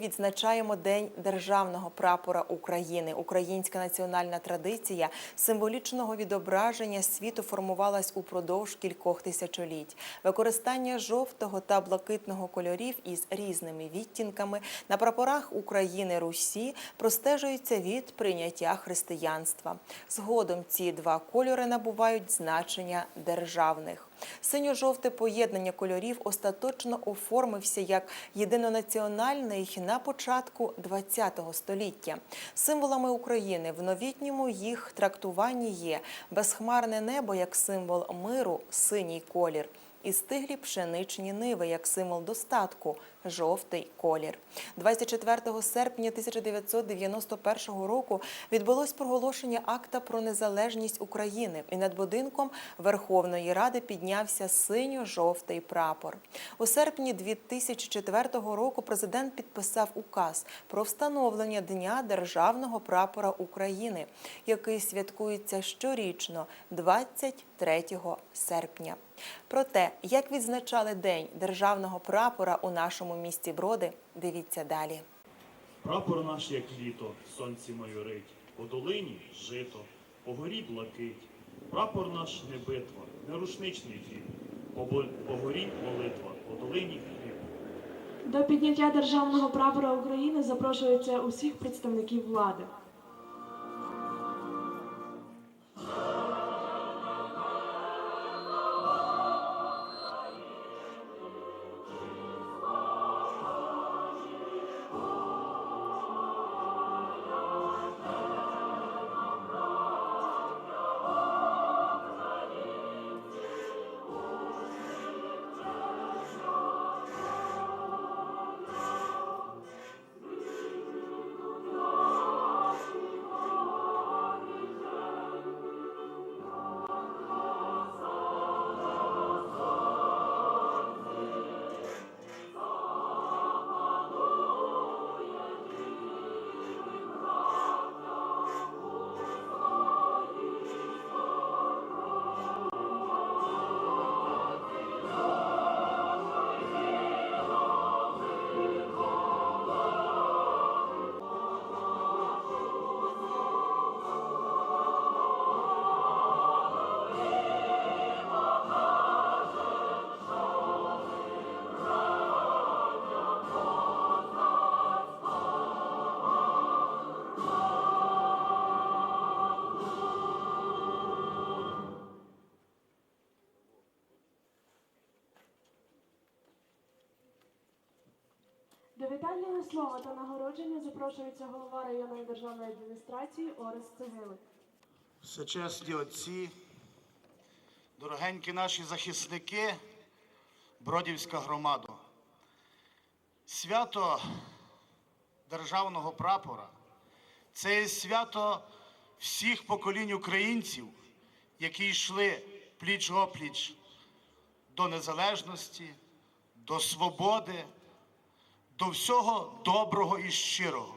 відзначаємо День державного прапора України. Українська національна традиція символічного відображення світу формувалась упродовж кількох тисячоліть. Використання жовтого та блакитного кольорів із різними відтінками на прапорах України Русі простежується від прийняття християнства. Згодом ці два кольори набувають значення державних. Синьо-жовте поєднання кольорів остаточно оформився як єдинонаціональний на початку ХХ століття. Символами України в новітньому їх трактуванні є безхмарне небо як символ миру, синій колір. І стиглі пшеничні ниви як символ достатку жовтий колір. 24 серпня 1991 року відбулось проголошення акта про незалежність України, і над будинком Верховної Ради піднявся синьо-жовтий прапор. У серпні 2004 року президент підписав указ про встановлення Дня державного прапора України, який святкується щорічно 23 серпня. Про те, як відзначали День державного прапора у нашому місті Броди, дивіться далі. Прапор наш, як літо, сонці майорить, по долині жито, по горі блакить. Прапор наш не битва, не рушничний бо- по горі молитва, по долині хліб. До підняття державного прапора України запрошується усіх представників влади. До вітального слова та нагородження запрошується голова районної державної адміністрації Орес Цегилик. Всечесні отці, дорогенькі наші захисники, Бродівська громада. Свято державного прапора це свято всіх поколінь українців, які йшли пліч опліч до незалежності, до свободи, до всього доброго і щирого.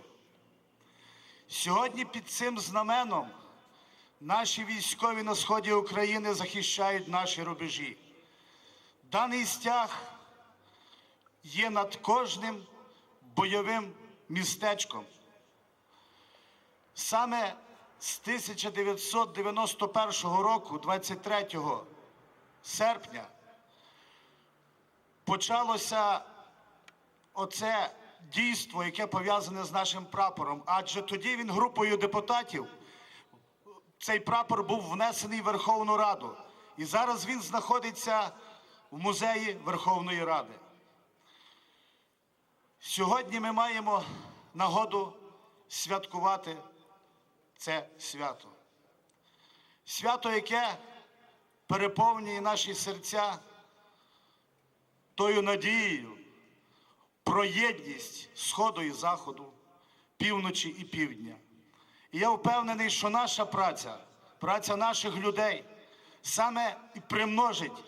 Сьогодні під цим знаменом Наші військові на сході України захищають наші рубежі. Даний стяг є над кожним бойовим містечком. Саме з 1991 року, 23 серпня, почалося оце дійство, яке пов'язане з нашим прапором. Адже тоді він групою депутатів цей прапор був внесений в Верховну Раду. І зараз він знаходиться в музеї Верховної Ради. Сьогодні ми маємо нагоду святкувати це свято. Свято, яке переповнює наші серця тою надією про єдність Сходу і Заходу, півночі і півдня. І я впевнений, що наша праця, праця наших людей саме і примножить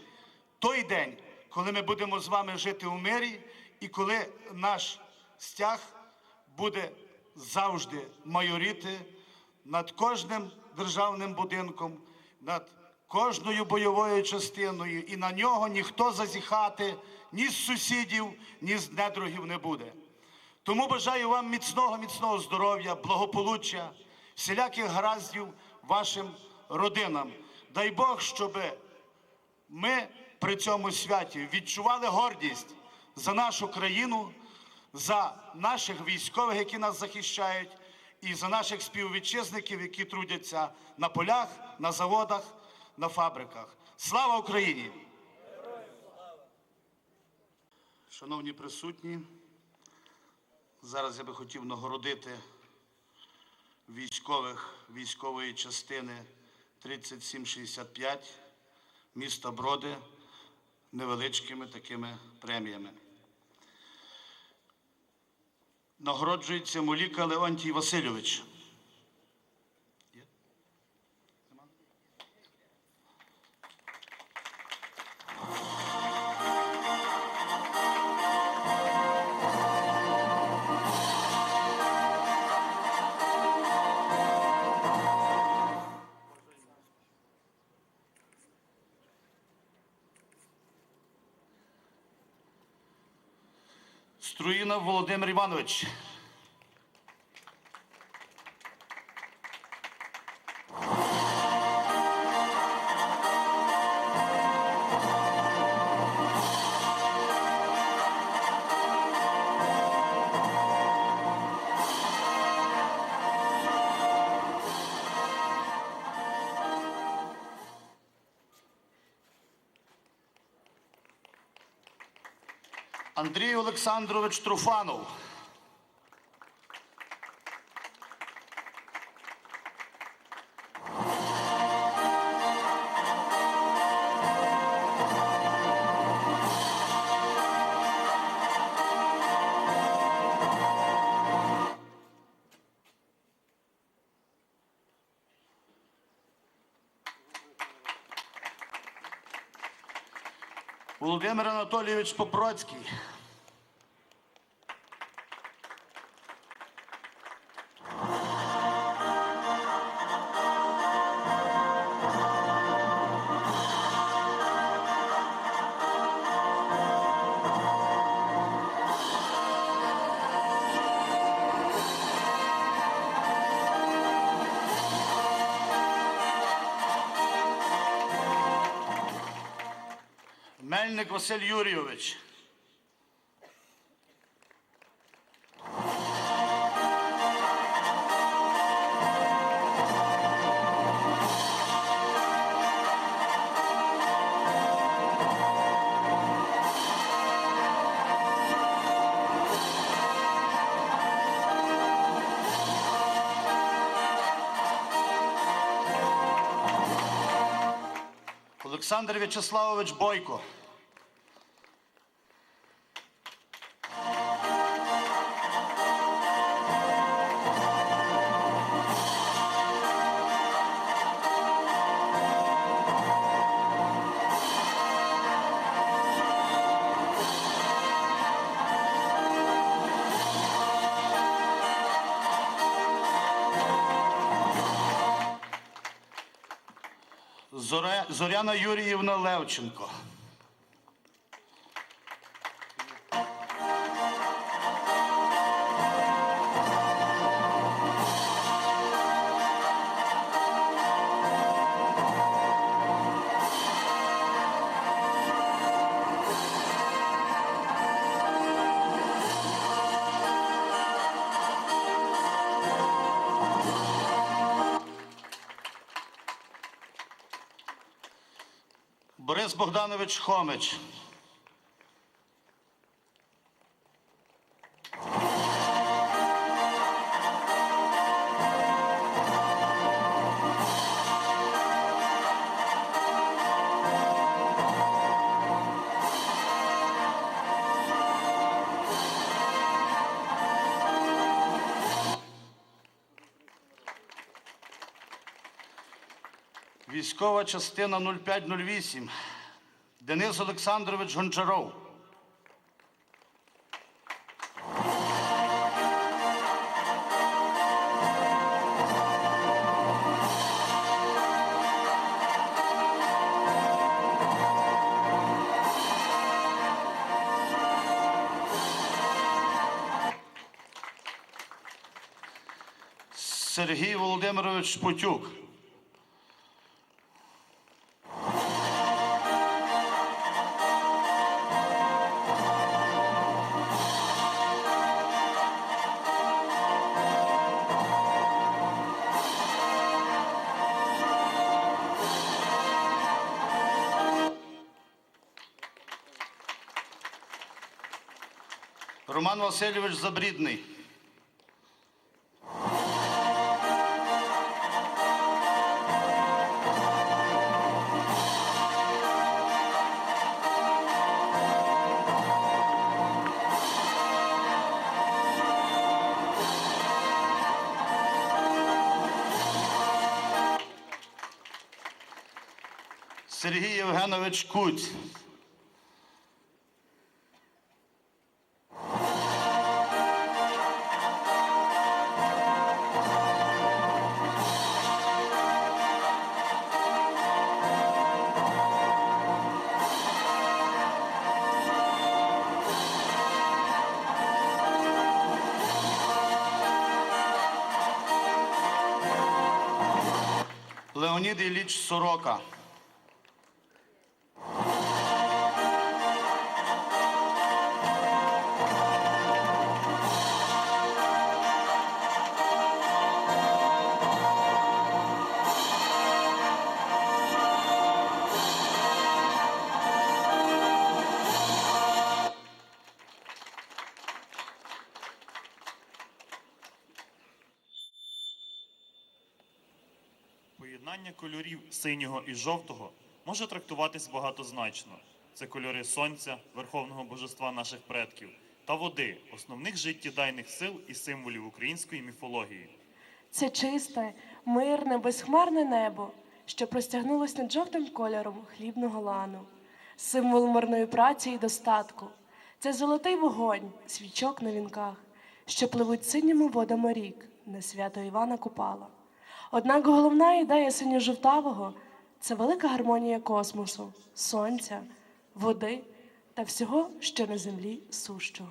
той день, коли ми будемо з вами жити у мирі, і коли наш стяг буде завжди майоріти над кожним державним будинком, над кожною бойовою частиною, і на нього ніхто зазіхати ні з сусідів, ні з недругів не буде. Тому бажаю вам міцного, міцного здоров'я, благополуччя, всіляких гараздів вашим родинам. Дай Бог, щоб ми при цьому святі відчували гордість за нашу країну, за наших військових, які нас захищають, і за наших співвітчизників, які трудяться на полях, на заводах, на фабриках. Слава Україні! Шановні присутні, зараз я би хотів нагородити військових військової частини 3765 міста Броди невеличкими такими преміями. Нагороджується Моліка Леонтій Васильович. Струїнов Володимир Іванович. Андрій Олександрович Труфанов. Володимир Анатолійович Попроцький. Мельник Василь Юрійович. Олександр В'ячеславович Бойко. Зоряна Юріївна Левченко. Борис Богданович Хомич. Військова частина 0508. Денис Олександрович Гончаров. Сергій Володимирович Путюк. Роман Васильович Забрідний. Сергій Євгенович Куць. Nedilich Soroca. Поєднання кольорів синього і жовтого може трактуватись багатозначно. Це кольори сонця, верховного божества наших предків, та води, основних життєдайних сил і символів української міфології. Це чисте, мирне, безхмарне небо, що простягнулось над жовтим кольором хлібного лану, символ мирної праці і достатку. Це золотий вогонь, свічок на вінках, що пливуть синіми водами рік на свято Івана Купала. Однак головна ідея синьо-жовтавого це велика гармонія космосу, сонця, води та всього, що на землі сущого.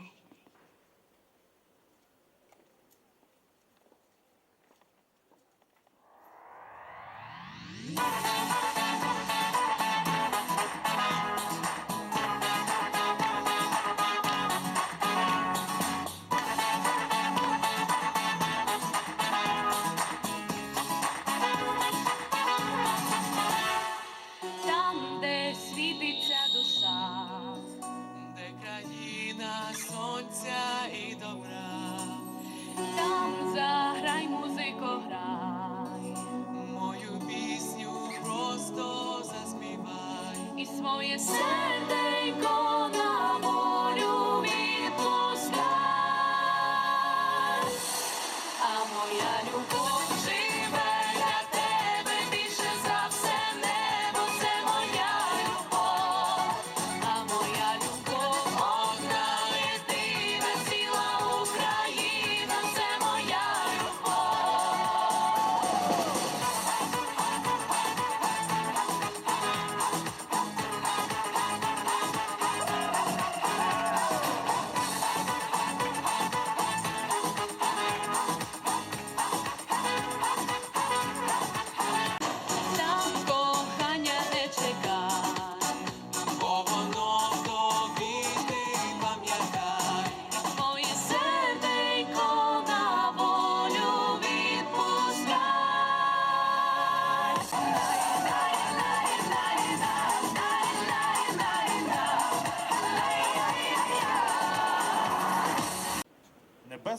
І своє серденько на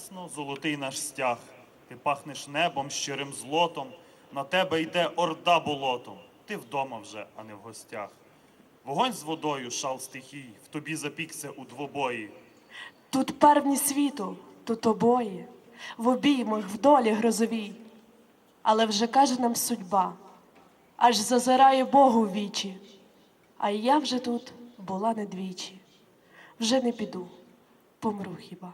Небесно-золотий наш стяг, ти пахнеш небом щирим злотом, на тебе йде орда болотом. Ти вдома вже, а не в гостях. Вогонь з водою, шал стихій, в тобі запікся у двобої. Тут первні світу, тут обоє, в обіймах, в долі грозовій. Але вже каже нам судьба, аж зазирає Богу в вічі. А я вже тут була не двічі. Вже не піду, помру хіба.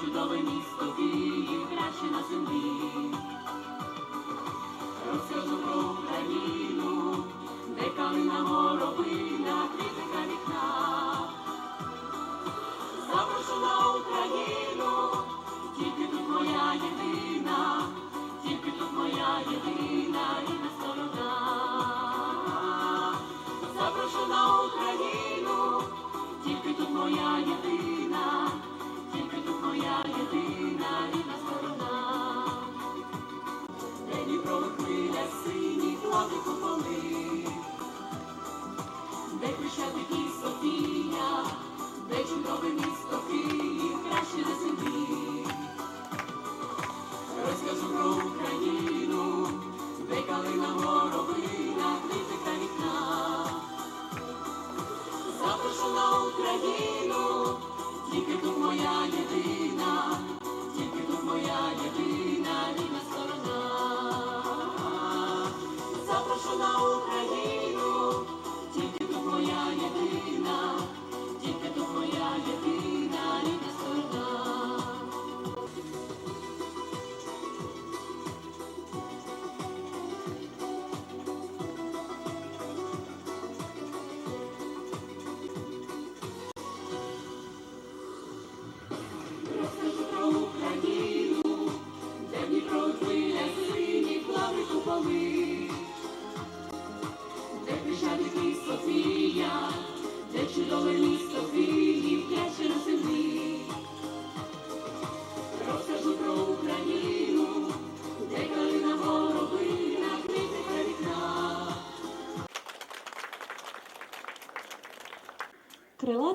Чудове місто Київ, краще на землі.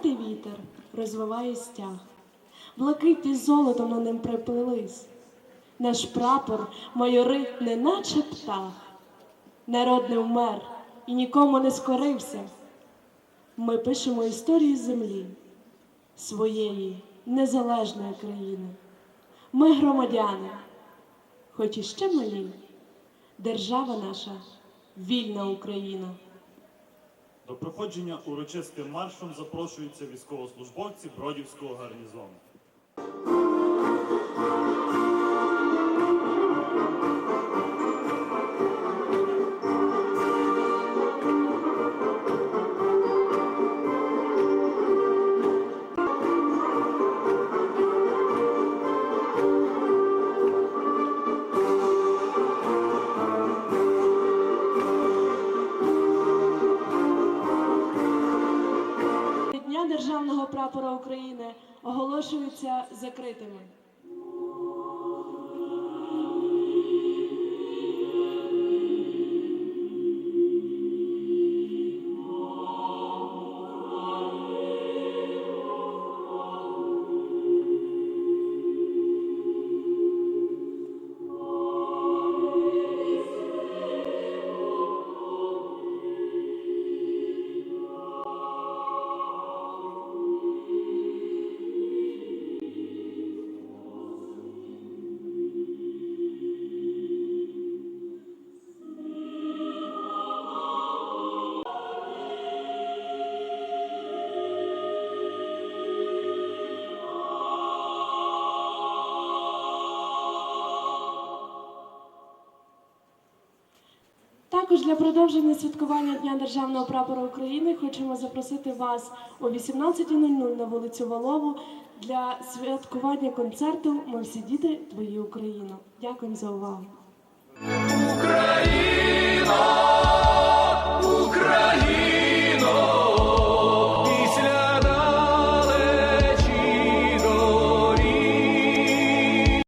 Крилатий вітер розвиває стяг, блакиті золотом на ним приплились. Наш прапор майорить, неначе птах. Народ не вмер і нікому не скорився. Ми пишемо історію землі, своєї незалежної країни. Ми громадяни, хоч і ще малі, держава наша вільна Україна. До проходження урочистим маршем запрошуються військовослужбовці Бродівського гарнізону. Для продовження святкування Дня Державного прапора України хочемо запросити вас о 18.00 на вулицю Волову для святкування концерту Ми всі діти твої Україну. Дякуємо за увагу. Україно,